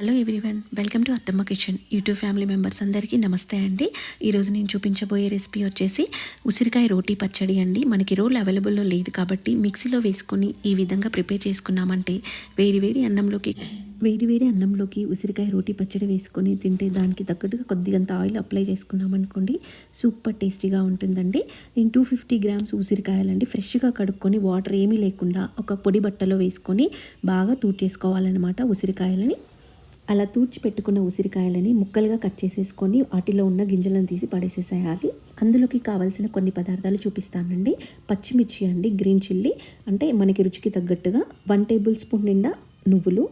Hello everyone welcome to Attamma kitchen YouTube family members అందరికీ నమస్తే అండి. ఈరోజు నేను చూపించబోయే రెసిపీ వచ్చేసి ఉసిరికాయ రోటీ పచ్చడి అండి. మనకి రోల్ అవైలబుల్లో లేదు కాబట్టి మిక్సీలో వేసుకొని ఈ విధంగా ప్రిపేర్ చేసుకున్నామంటే వేడి వేడి అన్నంలోకి వేడి వేడి అన్నంలోకి ఉసిరికాయ రోటీ పచ్చడి వేసుకొని తింటే దానికి తగ్గట్టుగా కొద్దిగంత ఆయిల్ అప్లై చేసుకున్నామనుకోండి సూపర్ టేస్టీగా ఉంటుందండి. నేను టూ ఫిఫ్టీ గ్రామ్స్ ఉసిరికాయలండి ఫ్రెష్గా కడుక్కొని వాటర్ ఏమీ లేకుండా ఒక పొడి బట్టలో వేసుకొని బాగా తూట్ చేసుకోవాలన్నమాట ఉసిరికాయలని. అలా తూడ్చిపెట్టుకున్న ఉసిరికాయలని ముక్కలుగా కట్ చేసేసుకొని వాటిలో ఉన్న గింజలను తీసి పడేసేసేయాలి అందులోకి కావాల్సిన కొన్ని పదార్థాలు చూపిస్తానండి. పచ్చిమిర్చి అండి గ్రీన్ చిల్లీ. అంటే మనకి రుచికి తగ్గట్టుగా వన్ టేబుల్ స్పూన్ నిండా నువ్వులు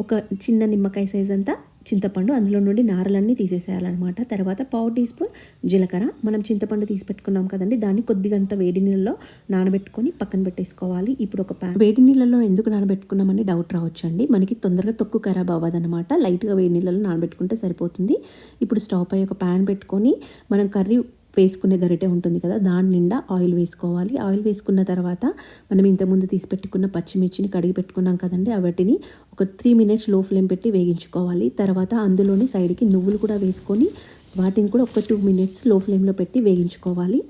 ఒక చిన్న నిమ్మకాయ సైజ్ అంతా చింతపండు అందులో నుండి నారలన్నీ తీసేసేయాలన్నమాట. తర్వాత పావు టీ స్పూన్ జీలకర్ర. మనం చింతపండు తీసి పెట్టుకున్నాం కదండి దాన్ని కొద్దిగంత వేడి నీళ్ళలో నానబెట్టుకొని పక్కన పెట్టేసుకోవాలి. ఇప్పుడు ఒక ప్యాన్ వేడి నీళ్ళలో ఎందుకు నానబెట్టుకున్నామని డౌట్ రావచ్చు అండి మనకి తొందరగా తొక్కు ఖరాబ్ అవ్వదన్నమాట లైట్గా వేడి నీళ్ళలో నానబెట్టుకుంటే సరిపోతుంది. ఇప్పుడు స్టవ్ పై ఒక ప్యాన్ పెట్టుకొని మనం కర్రీ వేసుకునే గరిటె ఉంటుంది కదా దాని నిండా ఆయిల్ వేసుకోవాలి. ఆయిల్ వేసుకున్న తర్వాత మనం ఇంతకుముందు తీసి పెట్టుకున్న పచ్చిమిర్చిని కడిగి పెట్టుకున్నాం కదండి వాటిని ఒక త్రీ మినిట్స్లో ఫ్లేమ్ పెట్టి వేగించుకోవాలి. తర్వాత అందులోని సైడ్కి నువ్వులు కూడా వేసుకొని వాటిని కూడా ఒక టూ మినిట్స్లో ఫ్లేమ్లో పెట్టి వేగించుకోవాలి.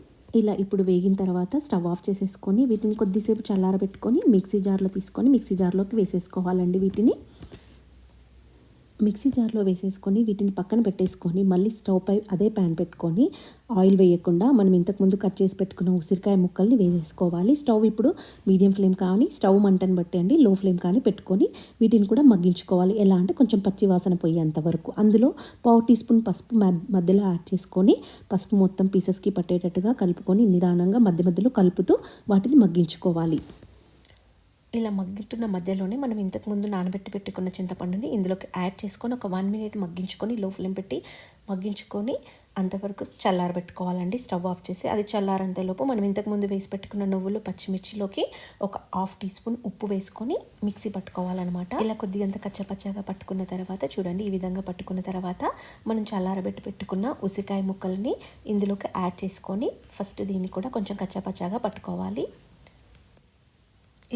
ఇలా ఇప్పుడు వేగిన తర్వాత స్టవ్ ఆఫ్ చేసేసుకొని వీటిని కొద్దిసేపు చల్లారబెట్టుకొని మిక్సీ జార్లో తీసుకొని మిక్సీ జార్లోకి వేసేసుకోవాలండి వీటిని. మిక్సీ జార్లో వేసేసుకొని వీటిని పక్కన పెట్టేసుకొని మళ్ళీ స్టవ్ పై అదే ప్యాన్ పెట్టుకొని ఆయిల్ వేయకుండా మనం ఇంతకుముందు కట్ చేసి పెట్టుకున్న ఉసిరికాయ ముక్కల్ని వేసేసుకోవాలి. స్టవ్ ఇప్పుడు మీడియం ఫ్లేమ్ కానీ స్టవ్ మంటను బట్టి అండి లో ఫ్లేమ్ కానీ పెట్టుకొని వీటిని కూడా మగ్గించుకోవాలి. ఎలా అంటే కొంచెం పచ్చి వాసన పోయేంత వరకు. అందులో పావు టీ స్పూన్ పసుపు మధ్యలో యాడ్ చేసుకొని పసుపు మొత్తం పీసెస్కి పట్టేటట్టుగా కలుపుకొని నిదానంగా మధ్య మధ్యలో కలుపుతూ వాటిని మగ్గించుకోవాలి. ఇలా మగ్గుతున్న మధ్యలోనే మనం ఇంతకుముందు నానబెట్టి పెట్టుకున్న చింతపండుని ఇందులోకి యాడ్ చేసుకొని ఒక వన్ మినిట్ మగ్గించుకొని లో ఫ్లేమ్ పెట్టి మగ్గించుకొని అంతవరకు చల్లారబెట్టుకోవాలండి. స్టవ్ ఆఫ్ చేసి అది చల్లారంతలోపు మనం ఇంతకుముందు వేసి పెట్టుకున్న నువ్వులు పచ్చిమిర్చిలోకి ఒక హాఫ్ టీ స్పూన్ ఉప్పు వేసుకొని మిక్సీ పట్టుకోవాలన్నమాట. ఇలా కొద్దిగంత కచ్చపచ్చగా పట్టుకున్న తర్వాత చూడండి ఈ విధంగా పట్టుకున్న తర్వాత మనం చల్లారబెట్టి పెట్టుకున్న ఉసిరికాయ ముక్కల్ని ఇందులోకి యాడ్ చేసుకొని ఫస్ట్ దీన్ని కూడా కొంచెం కచ్చపచ్చగా పట్టుకోవాలి.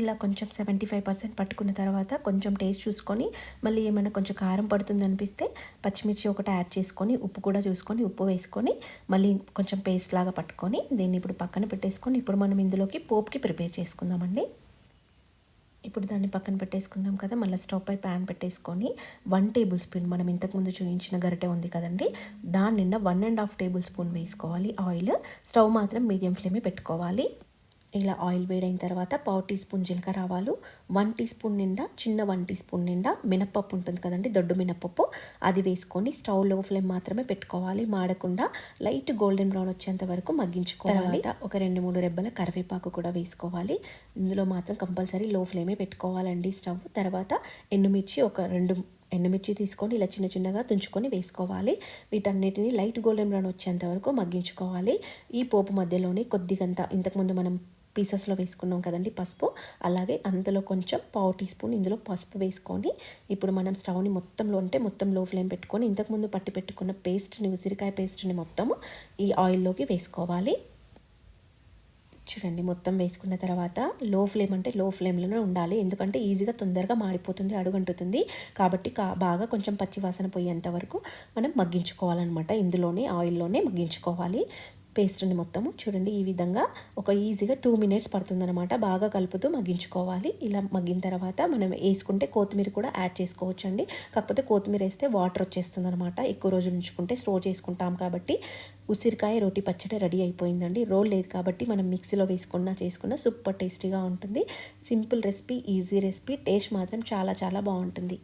ఇలా కొంచెం సెవెంటీ ఫైవ్ పర్సెంట్ పట్టుకున్న తర్వాత కొంచెం టేస్ట్ చూసుకొని మళ్ళీ ఏమైనా కొంచెం కారం పడుతుంది అనిపిస్తే పచ్చిమిర్చి ఒకటి యాడ్ చేసుకొని ఉప్పు కూడా చూసుకొని ఉప్పు వేసుకొని మళ్ళీ కొంచెం పేస్ట్ లాగా పట్టుకొని దీన్ని ఇప్పుడు పక్కన పెట్టేసుకొని ఇప్పుడు మనం ఇందులోకి పోప్కి ప్రిపేర్ చేసుకుందామండి. ఇప్పుడు దాన్ని పక్కన పెట్టేసుకుందాం కదా మళ్ళీ స్టవ్ పై ప్యాన్ పెట్టేసుకొని వన్ టేబుల్ స్పూన్ మనం ఇంతకుముందు చూపించిన గరిటె ఉంది కదండి దాని నిండా one and half tablespoon వేసుకోవాలి ఆయిల్ స్టవ్ మాత్రం మీడియం ఫ్లేమే పెట్టుకోవాలి. ఇలా ఆయిల్ వేడైన తర్వాత పావు టీ స్పూన్ జీలకర్ర ఆవాలు వన్ టీ స్పూన్ నిండా చిన్న వన్ టీ స్పూన్ నిండా మినప్పప్పు ఉంటుంది కదండి దొడ్డు మినప్పప్పు. అది వేసుకొని స్టవ్లో ఫ్లేమ్ మాత్రమే పెట్టుకోవాలి. మాడకుండా లైట్ గోల్డెన్ బ్రౌన్ వచ్చేంత వరకు మగ్గించుకోవాలి. ఒక రెండు మూడు రెబ్బల కరివేపాకు కూడా వేసుకోవాలి. ఇందులో మాత్రం కంపల్సరీ లో ఫ్లేమే పెట్టుకోవాలండి స్టవ్. తర్వాత ఎండుమిర్చి ఒక రెండు ఎండుమిర్చి తీసుకొని ఇలా చిన్న చిన్నగా తుంచుకొని వేసుకోవాలి. వీటన్నిటిని లైట్ గోల్డెన్ బ్రౌన్ వచ్చేంత వరకు మగ్గించుకోవాలి. ఈ పోపు మధ్యలోనే కొద్దిగంత ఇంతకుముందు మనం పీసెస్లో వేసుకున్నాం కదండి పసుపు. అలాగే అందులో కొంచెం పావు టీ స్పూన్ ఇందులో పసుపు వేసుకొని ఇప్పుడు మనం స్టవ్ని మొత్తంలో అంటే మొత్తం లో ఫ్లేమ్ పెట్టుకొని ఇంతకుముందు పట్టి పెట్టుకున్న పేస్ట్ని ఉసిరికాయ పేస్ట్ని మొత్తము ఈ ఆయిల్లోకి వేసుకోవాలి. చూడండి మొత్తం వేసుకున్న తర్వాత లో ఫ్లేమ్ అంటే లో ఫ్లేమ్లోనే ఉండాలి. ఎందుకంటే ఈజీగా తొందరగా మాడిపోతుంది అడుగంటుతుంది. కాబట్టి కా బాగా కొంచెం పచ్చివాసన పోయేంత వరకు మనం మగ్గించుకోవాలన్నమాట. ఇందులోనే ఆయిల్లోనే మగ్గించుకోవాలి. పేస్ట్ని మొత్తము. చూడండి ఈ విధంగా ఒక ఈజీగా టూ మినిట్స్ పడుతుందనమాట బాగా కలుపుతూ మగ్గించుకోవాలి. ఇలా మగ్గిన తర్వాత మనం వేసుకుంటే కొత్తిమీర కూడా యాడ్ చేసుకోవచ్చండి. కాకపోతే కొత్తిమీర వేస్తే వాటర్ వచ్చేస్తుంది అనమాట ఎక్కువ రోజులు ఉంచుకుంటే స్టోర్ చేసుకుంటాం కాబట్టి. ఉసిరికాయ రోటి పచ్చడి రెడీ అయిపోయిందండి. రోల్ లేదు కాబట్టి మనం మిక్సీలో వేసుకున్నా చేసుకున్న సూపర్ టేస్టీగా ఉంటుంది. Simple recipe easy recipe. Taste మాత్రం చాలా చాలా బాగుంటుంది.